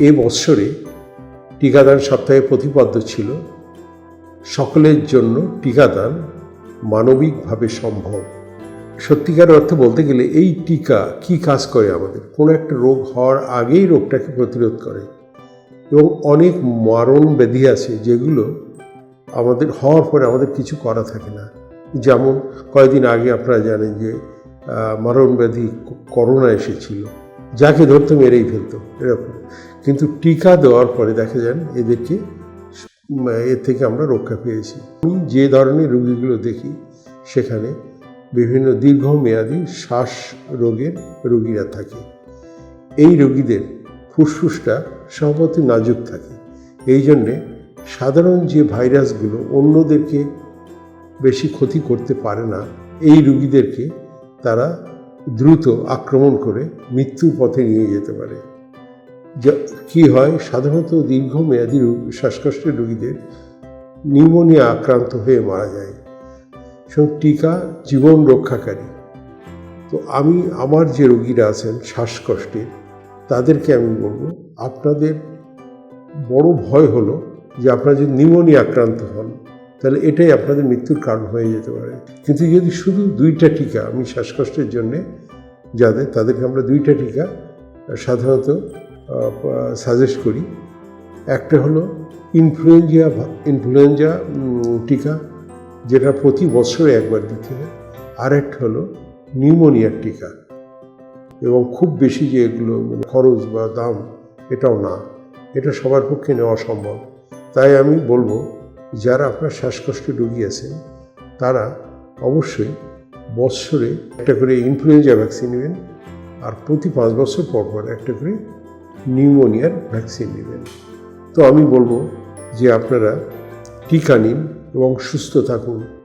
এ বৎসরে টিকাদান সপ্তাহে প্রতিপাদ্য ছিল, সকলের জন্য টিকাদান মানবিকভাবে সম্ভব। সত্যিকার অর্থে বলতে গেলে এই টিকা কি কাজ করে আমাদের? কোনো একটা রোগ হওয়ার আগেই রোগটাকে প্রতিরোধ করে। এবং অনেক মারণ ব্যাধি আছে যেগুলো আমাদের, হওয়ার পরে আমাদের কিছু করা থাকে না। যেমন কয়েকদিন আগে আপনারা জানেন যে মারণ ব্যাধি করোনা এসেছিল। যাকে ধরতো মেরেই ফেলতো, এরকম। কিন্তু টিকা দেওয়ার পরে দেখা যান এদেরকে এর থেকে আমরা রক্ষা পেয়েছি। আমি যে ধরনের রুগীগুলো দেখি, সেখানে বিভিন্ন দীর্ঘমেয়াদী শ্বাস রোগের রুগীরা থাকে। এই রুগীদের ফুসফুসটা স্বভাবতই নাজুক থাকে। এই জন্যে সাধারণ যে ভাইরাসগুলো অন্যদেরকে বেশি ক্ষতি করতে পারে না, এই রুগীদেরকে তারা দ্রুত আক্রমণ করে মৃত্যুর পথে নিয়ে যেতে পারে। কি হয়? সাধারণত দীর্ঘমেয়াদী শ্বাসকষ্টের রোগীদের নিউমোনিয়া আক্রান্ত হয়ে মারা যায় এবং টিকা জীবন রক্ষাকারী। তো আমি, আমার যে রোগীরা আছেন শ্বাসকষ্টের তাদেরকে আমি বলব, আপনাদের বড় ভয় হলো যে আপনারা যদি নিউমোনিয়া আক্রান্ত হন তাহলে এটাই আপনাদের মৃত্যুর কারণ হয়ে যেতে পারে। কিন্তু যদি শুধু দুইটা টিকা আমি শ্বাসকষ্টের জন্যে যাদের, তাদেরকে আমরা দুইটা টিকা সাধারণত সাজেস্ট করি। একটা হলো ইনফ্লুয়েঞ্জা ইনফ্লুয়েঞ্জা টিকা যেটা প্রতি বছরে একবার দিতে হয়। আর একটা হলো নিউমোনিয়ার টিকা। এবং খুব বেশি যে এগুলো মানে খরচ বা দাম এটাও না। এটা সবার পক্ষে নেওয়া সম্ভব। তাই আমি বলব যারা আপনার শ্বাসকষ্টে রোগী আছেন, তারা অবশ্যই বৎসরে একটা করে ইনফ্লুয়েঞ্জা ভ্যাকসিন নেবেন আর প্রতি পাঁচ বছর পর পর একটা করে নিউমোনিয়ার ভ্যাকসিন নেবেন। তো আমি বলব যে আপনারা টিকা নিন এবং সুস্থ থাকুন।